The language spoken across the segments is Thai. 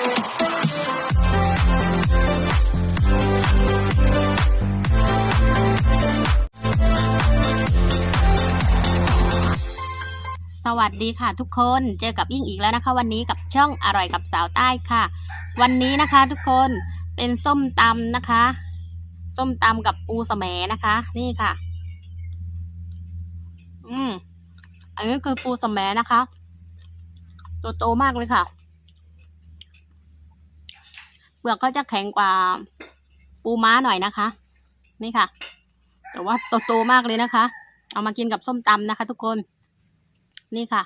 สวัสดีค่ะทุกคนเจอกับยิ่งอีกแล้วนะคะ วันนี้กับช่องอร่อยกับสาวใต้ค่ะ วันนี้นะคะทุกคนเป็นส้มตำนะคะ ส้มตำกับปูสแหมนะคะ นี่ค่ะ อืมอันนี้คือปูสแหมนะคะ ตัวโตมากเลยค่ะ เปลือกก็จะแข็งกว่าปูม้าหน่อยนะคะ นี่ค่ะ แต่ว่าโตโตๆมากเลยนะคะ เอามากินกับส้มตำนะคะ ทุกคน นี่ค่ะ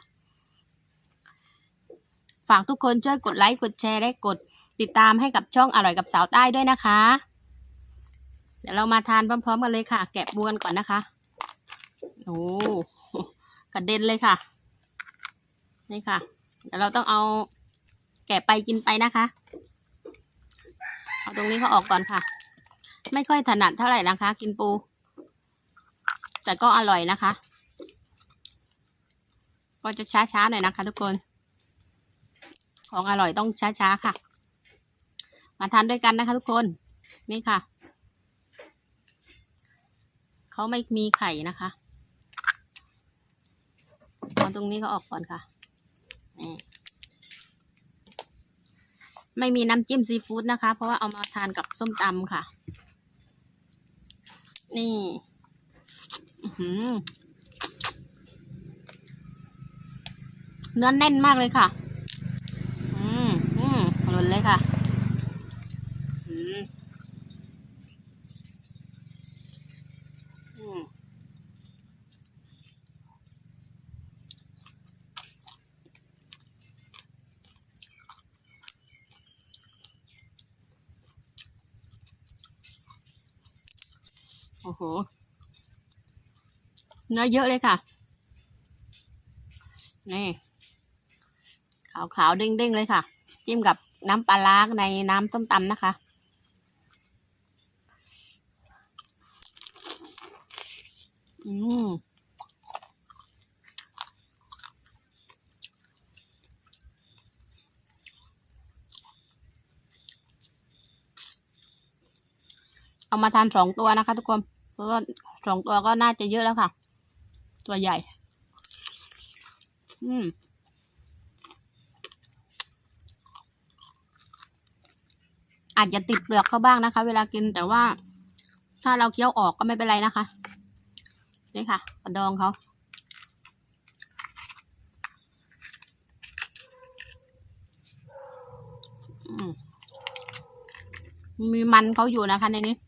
ฝากทุกคนช่วยกดไลค์กดแชร์และกดติดตามให้กับช่องอร่อยกับสาวใต้ด้วยนะคะ เดี๋ยวเรามาทานพร้อมๆกันเลยค่ะ แกะบวนก่อนนะคะโอ้กระเด็นเลยค่ะ นี่ค่ะ เดี๋ยวเราต้องเอาแกะไปกินไปนะคะ เอาตรงนี้เขาออกก่อนค่ะ ไม่ค่อยถนัดเท่าไหร่นะคะ กินปู แต่ก็อร่อยนะคะ ก็จะช้าๆหน่อยนะคะ ทุกคน ของอร่อยต้องช้าๆค่ะ มาทานด้วยกันนะคะ ทุกคนนี่ค่ะเขาไม่มีไข่นะคะเอาตรงนี้ก็ออกก่อนค่ะนี่ ไม่มีน้ำจิ้มซีฟู้ดนะคะ เพราะว่าเอามาทานกับส้มตำค่ะ นี่เนื้อแน่นมากเลยค่ะ อืม อืมหล่นเลยค่ะ อืม อืม โอ้โห เนื้อเยอะเลยค่ะ นี่ ขาวขาวๆเด้งเด้งๆเลยค่ะ จิ้มกับน้ำปลาร้าในน้ำส้มตำนะคะ อืมเอามาทานสองตัวนะคะทุกคน เพราะว่าสองตัวก็น่าจะเยอะแล้วค่ะ ตัวใหญ่ อืมอาจจะติดเปลือกเขาบ้างนะคะ เวลากินแต่ว่า ถ้าเราเคี้ยวออกก็ไม่เป็นไรนะคะ นี่ค่ะกระดองเขาอืมมีมันเขาอยู่นะคะในนี้ อืม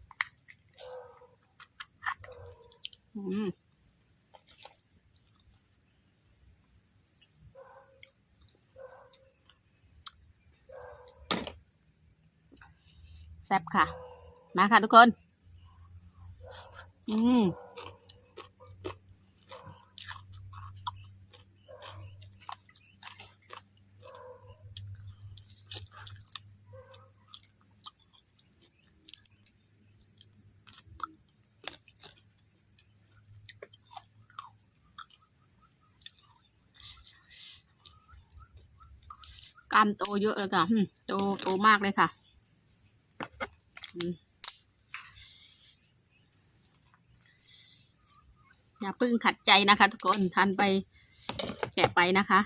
แซ่บค่ะ มาค่ะทุกคน อืม กล้ามโตเยอะเลยค่ะโตโตมากเลยค่ะอย่าพึ่งขัดใจนะคะ ทุกคนทานไปแกะไปนะคะ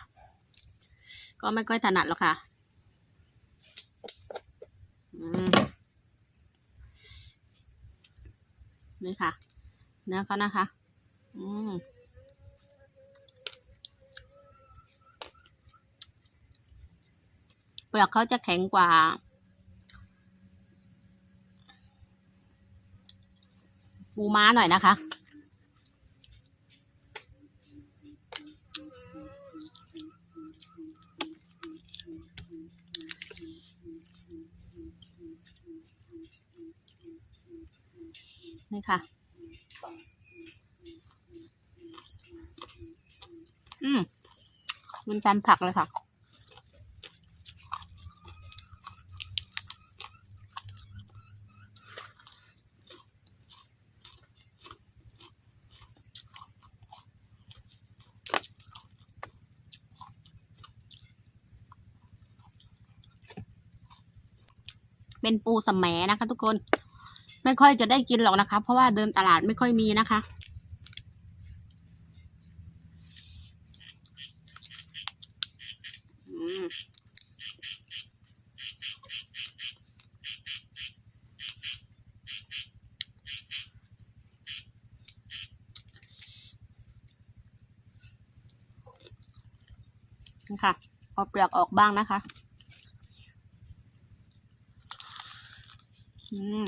ก็ไม่ค่อยถนัดหรอกค่ะนี่ค่ะเนื้อเขานะคะ อืม เปลือกเขาจะแข็งกว่า ปูม้าหน่อยนะคะ นี่ค่ะ อืมมันจำผักเลยค่ะ เป็นปูสมแหนะคะ ทุกคน ไม่ค่อยจะได้กินหรอกนะคะ เพราะว่าเดินตลาดไม่ค่อยมีนะคะนี่ค่ะเอาเปลือกออกบ้างนะคะ อืม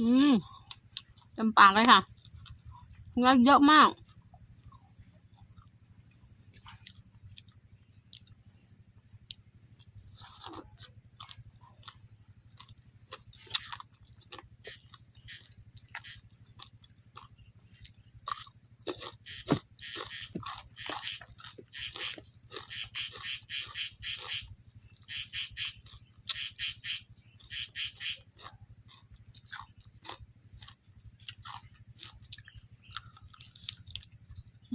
อืมเต็มปากเลยค่ะเงินเยอะมาก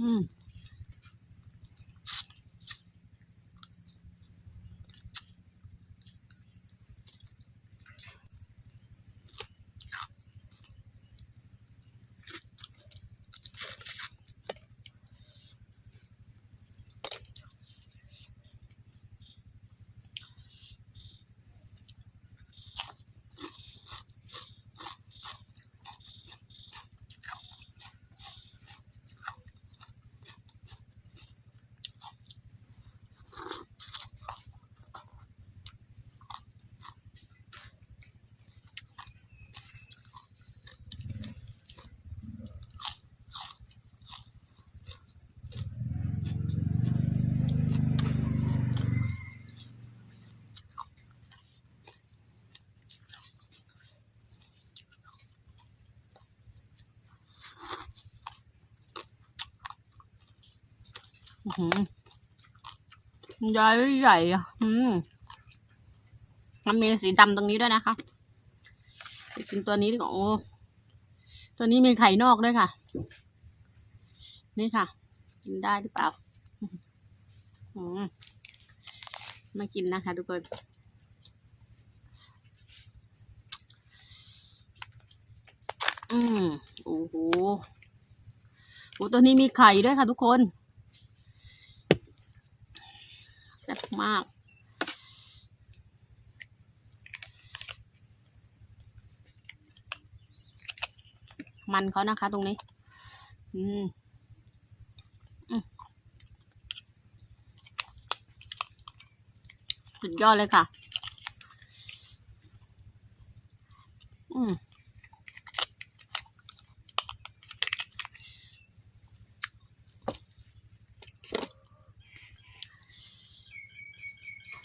อื ใหญ่ใหญ่อืมมันมีสีดำตรงนี้ด้วยนะคะกินตัวนี้ดีกว่าโอ้ตัวนี้มีไข่นอกด้วยค่ะ นี่ค่ะ กินได้หรือเปล่าอืมไม่กินนะคะทุกคนอืมโอ้โหโอ้ตัวนี้มีไข่ด้วยค่ะทุกคน แซ่บมาก มันเขานะคะตรงนี้ อืมอืมสุดยอดเลยค่ะ อืม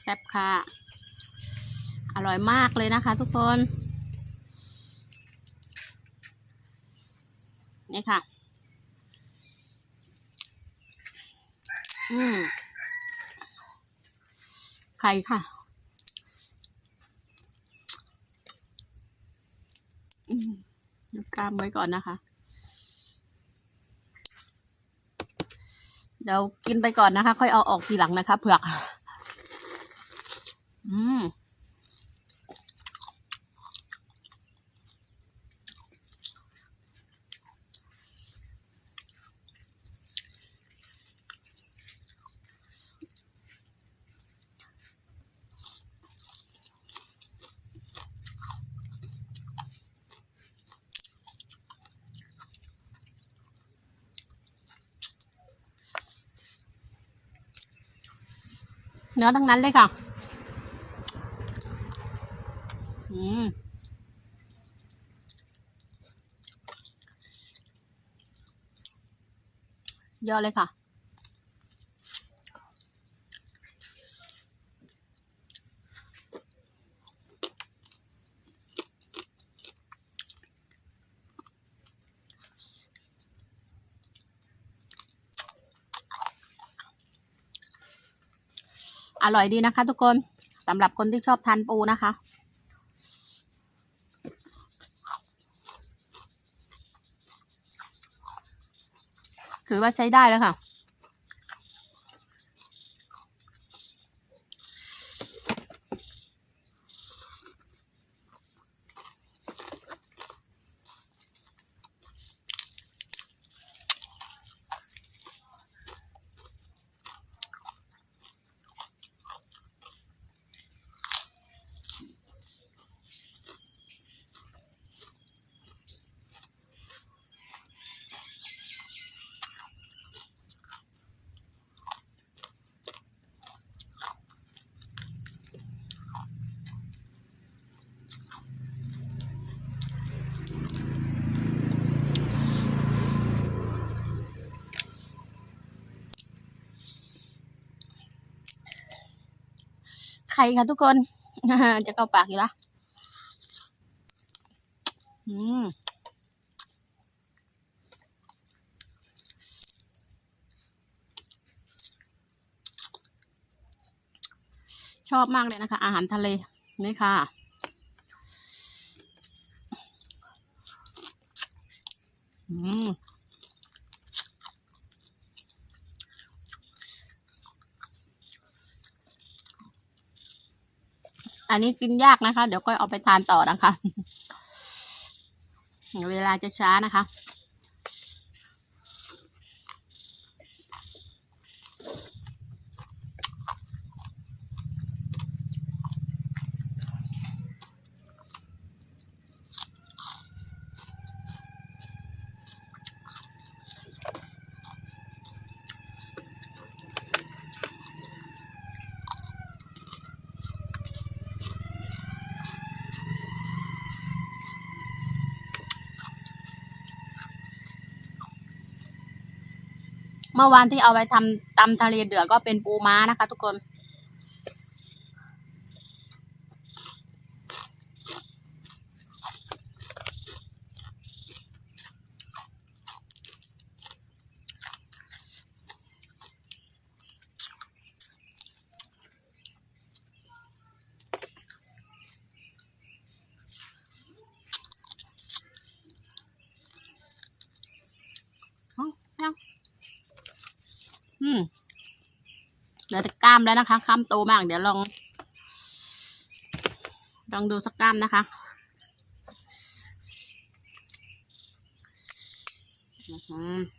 แซ่บ ค่ะ อร่อยมากเลยนะคะทุกคน นี่ค่ะ อืมไข่ค่ะอืมยกกล้ามไว้ก่อนนะคะ เดี๋ยวกินไปก่อนนะคะ ค่อยเอาออกทีหลังนะคะเผือก อืมเนื้อทั้งนั้นเลยค่ะ อืมยอะเลยค่ะ อร่อยดีนะคะทุกคนสำหรับคนที่ชอบทานปูนะคะ ถือว่าใช้ได้แล้วค่ะ ข่ค่ะทุกคนจะเข้าปากอยู่ละอืมชอบมากเลยนะคะ อาหารทะเลนี่ค่ะ อืม อันนี้กินยากนะคะ เดี๋ยวก็เอาไปทานต่อนะคะ เวลาจะช้านะคะ เมื่อวานที่เอาไปทำตำทะเลเดือดก็เป็นปูม้านะคะ ทุกคน อืมเห ลือแต่กล้ามแล้วนะคะกล้ามโตมาก เดี๋ยวลอง ลองดูสักกล้ามนะคะอืม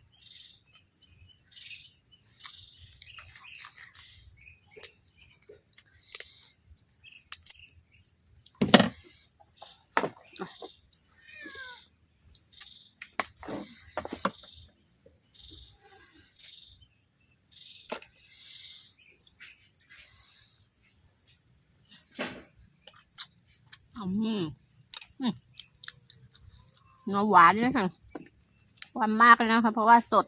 อืมเนื้อหวานเลยค่ะหวานมากเลยนะคะ เพราะว่าสด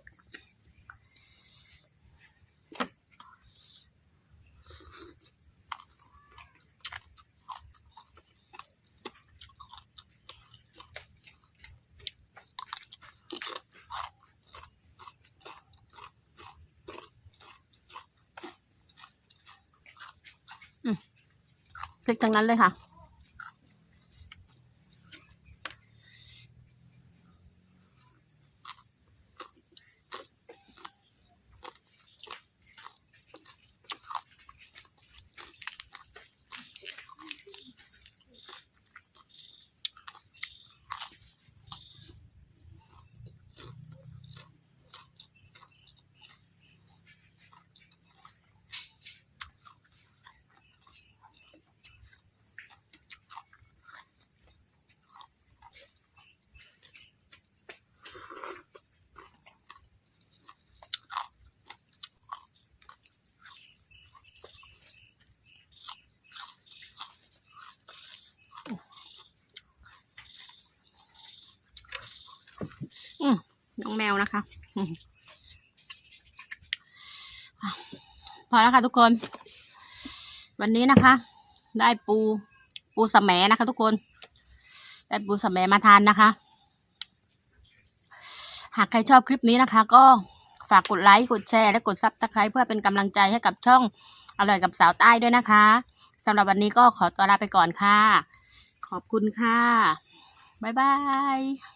พริกทั้งนั้นเลยค่ะ อื มน้องแมวนะคะ พอแล้วค่ะทุกคน วันนี้นะคะ ได้ปูปูสแหมนะคะ ทุกคน ได้ปูสแหมมาทานนะคะ หากใครชอบคลิปนี้นะคะ ก็ฝากกดไลค์กดแชร์และกดซับสไครต์เพื่อเป็นกำลังใจให้กับช่องอร่อยกับสาวใต้ด้วยนะคะสำหรับวันนี้ก็ขอตัวลาไปก่อนค่ะ ขอบคุณค่ะ บ๊ายบาย